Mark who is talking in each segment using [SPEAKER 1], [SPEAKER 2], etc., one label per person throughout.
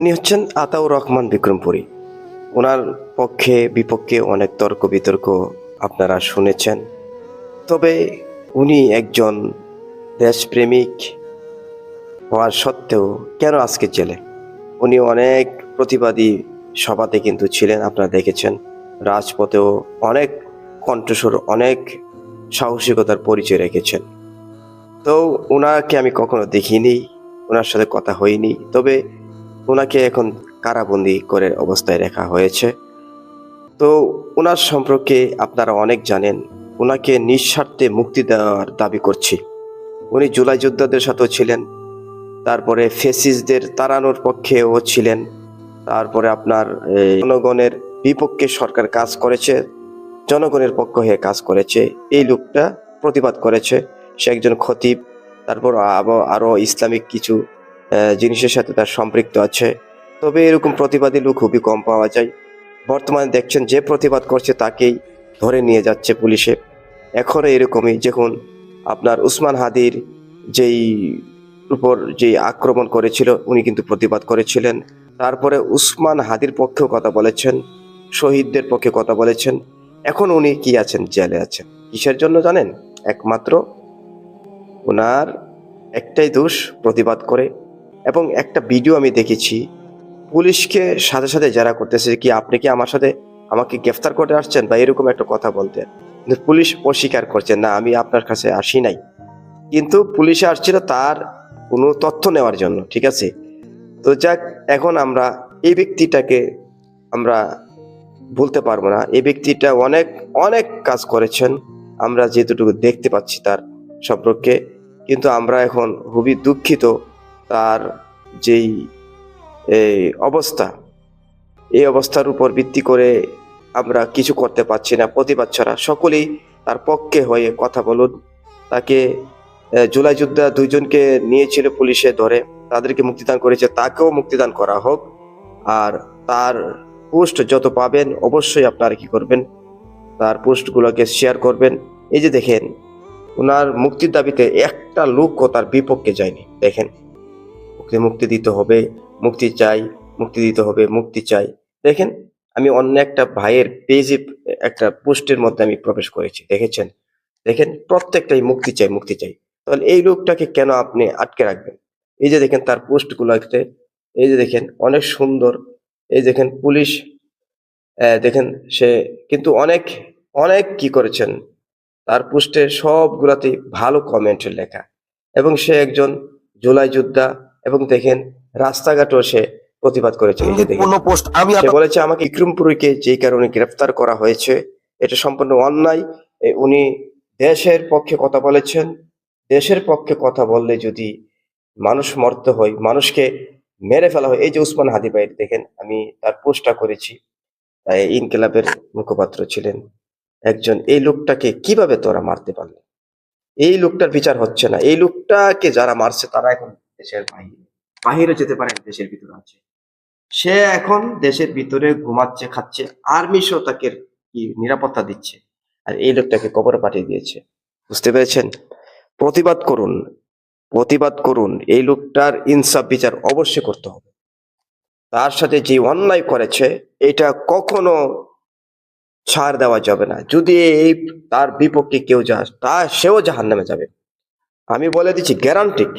[SPEAKER 1] উনি হচ্ছেন আতাউর রহমান বিক্রমপুরী। ওনার পক্ষে, বিপক্ষে অনেক তর্ক বিতর্ক আপনারা শুনেছেন। তবে উনি একজন দেশপ্রেমিক হওয়ার সত্ত্বেও কেন আজকে জেলে? উনি অনেক প্রতিবাদী সভাতে কিন্তু ছিলেন, আপনারা দেখেছেন। রাজপথেও অনেক কণ্ঠস্বর, অনেক সাহসিকতার পরিচয় রেখেছেন। তো ওনাকে আমি কখনো দেখিনি ওনার সাথে কথা হয়নি। তবে ওনাকে এখন কারাবন্দি করে অবস্থায় রাখা হয়েছে। তো ওনার সম্পর্কে আপনারা অনেক জানেন, ওনাকে নিঃস্বার্থে মুক্তি দেওয়ার দাবি করছি। উনি জুলাই যোদ্ধাদের সাথেও ছিলেন, তারপরে ফেসিসদের তাড়ানোর পক্ষেও ছিলেন, তারপরে আপনার জনগণের বিপক্ষে সরকার কাজ করেছে, জনগণের পক্ষ হয়ে কাজ করেছে, এই লোকটা প্রতিবাদ করেছে, সে একজন খতিব, তারপর আব- আরও ইসলামিক কিছু জিনিসের সাথে তার সম্পৃক্ত আছে। তবে এরকম প্রতিবাদী লোক খুবই কম পাওয়া যায়। বর্তমানে দেখছেন যে প্রতিবাদ করছে তাকেই ধরে নিয়ে যাচ্ছে পুলিশে। এখনও এরকমই, যখন আপনার উসমান হাদির যেই উপর যে আক্রমণ করেছিল, উনি কিন্তু প্রতিবাদ করেছিলেন। তারপরে উসমান হাদির পক্ষেও কথা বলেছেন, শহীদদের পক্ষে কথা বলেছেন। এখন উনি কি আছেন? জেলে আছেন। কিসের জন্য জানেন? একমাত্র ওনার একটাই দোষ প্রতিবাদ করে এবং একটা ভিডিও আমি দেখেছি। পুলিশকে সাথে সাথে যারা করতেছে কি, আপনি কি আমার সাথে আমাকে গ্রেফতার করে আসছেন বা এরকম একটা কথা বলতে কিন্তু পুলিশ অস্বীকার করছে, না, আমি আপনার কাছে আসি নাই। কিন্তু পুলিশে আসছিল তার কোনো তথ্য নেওয়ার জন্য, ঠিক আছে? তো যাক, এখন আমরা এই ব্যক্তিটাকে আমরা বলতে পারব না। এই ব্যক্তিটা অনেক অনেক কাজ করেছেন। আমরা যেটুকু দেখতে পাচ্ছি তার সম্পর্কে। কিন্তু আমরা এখন খুবই দুঃখিত তার যেই অবস্থা, এই অবস্থার উপর ভিত্তি করে আমরা কিছু করতে পারছি না, প্রতিবাদ ছাড়া। সকলেই তার পক্ষে হয়ে কথা বলুন। তাকে জুলাই যোদ্ধা দুইজনকে নিয়েছিল পুলিশে ধরে। তাদেরকে মুক্তিদান করেছে, তাকেও মুক্তিদান করা হোক। আর তার পোস্ট যত পাবেন, অবশ্যই আপনারা কি করবেন? তার পোস্টগুলোকে শেয়ার করবেন। এই যে দেখেন ওনার মুক্তির দাবিতে একটা লোকও তার বিপক্ষে যায়নি। দেখেন ওকে মুক্তি দিতে হবে, মুক্তি চাই, মুক্তি দিতে হবে, মুক্তি চাই। দেখেন, আমি অন্য একটা ভাইয়ের পেজে একটা পোস্টের মধ্যে আমি প্রবেশ করেছি, দেখেছেন? দেখেন, প্রত্যেকটাই মুক্তি চাই মুক্তি চাই। তাহলে এই লোকটাকে কেন আপনি আটকে রাখবেন? এই যে দেখেন, তার পোস্টগুলোতে, এই যে দেখেন, অনেক সুন্দর, এই দেখেন, পুলিশ দেখেন, সে কিন্তু অনেক অনেক কি করেছেন? তার পোস্টে সবগুলাতেই ভালো কমেন্ট লেখা। এবং সে একজন জুলাই যোদ্ধা এবং দেখেন রাস্তাঘাটও সে প্রতিবাদ করেছে
[SPEAKER 2] পোস্ট। আমি
[SPEAKER 1] সে বলেছে আমাকে ইকরুমপুরীকে যেই কারণে গ্রেফতার করা হয়েছে এটা সম্পূর্ণ অন্যায়। উনি দেশের পক্ষে কথা বলেছেন। দেশের পক্ষে কথা বললে যদি মানুষ মরতে হয় মানুষকে মেরে ফেলা হয় এই যে উসমান হাদি ভাই দেখেন আমি তার পোস্টটা করেছি। ইনকিলাবের মুখপাত্র ছিলেন একজন। এই লোকটাকে কীভাবে তোরা মারতে পারলে? এই লোকটার বিচার হচ্ছে না। এই লোকটাকে যারা মারছে তারা এখন দেশের বাইরে বাহিরে যেতে পারে, দেশের ভিতরে আছে। সে এখন দেশের ভিতরে ঘুমাচ্ছে, খাচ্ছে, আর্মি সহ তাকে কি নিরাপত্তা দিচ্ছে। আর এই লোকটাকে কবরে পাঠিয়ে দিয়েছে। বুঝতে পেরেছেন? প্রতিবাদ করুন প্রতিবাদ করুন, এই লোকটার ইনসাফ বিচার অবশ্যই করতে হবে। তার সাথে যে অন্যায় করেছে, এটা কখনো ছাড় দেওয়া যাবে না। যদি এই তার বিপক্ষে কেউ যায় তা সেও জাহান নামে যাবে। আমি বলে দিচ্ছি গ্যারান্টিক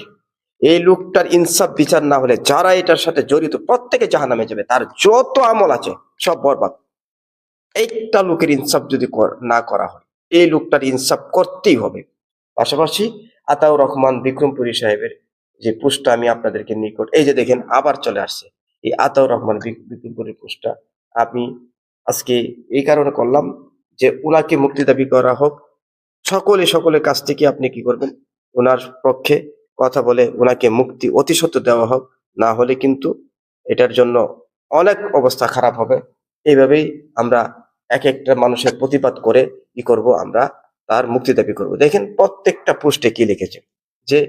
[SPEAKER 1] এই লোকটার ইনসাফ, বিচার না হলে যারা এটার সাথে জড়িত প্রত্যেকে জাহান নামে যাবে। তার যত আমল আছে, সব বরবাদ। একটা লোকের ইনসাফ যদি না করা হয়, এই লোকটার ইনসাফ করতেই হবে। পাশাপাশি আতাউর রহমান বিক্রমপুরী সাহেবের যে পোস্টটা আমি আপনাদেরকে নিকট, এই যে দেখেন, আবার চলে আসছে। এই আতাউর রহমান বিক- বিক্রমপুরী পোস্টটা আমি আজকে এই কারণে করলাম যে ওনাকে মুক্তি দাবি করা হোক। সকলে, সকলের কাছ থেকে আপনি কি করবেন? ওনার পক্ষে কথা বলে ওনাকে মুক্তি অতি সত্য দেওয়া হোক, না হলে কিন্তু এটার জন্য অনেক অবস্থা খারাপ হবে। এইভাবেই আমরা এক একটা মানুষের প্রতিবাদ করে কি করব, আমরা তার মুক্তি দাবি করব। দেখেন প্রত্যেকটা পোস্টে কি লিখেছে? যে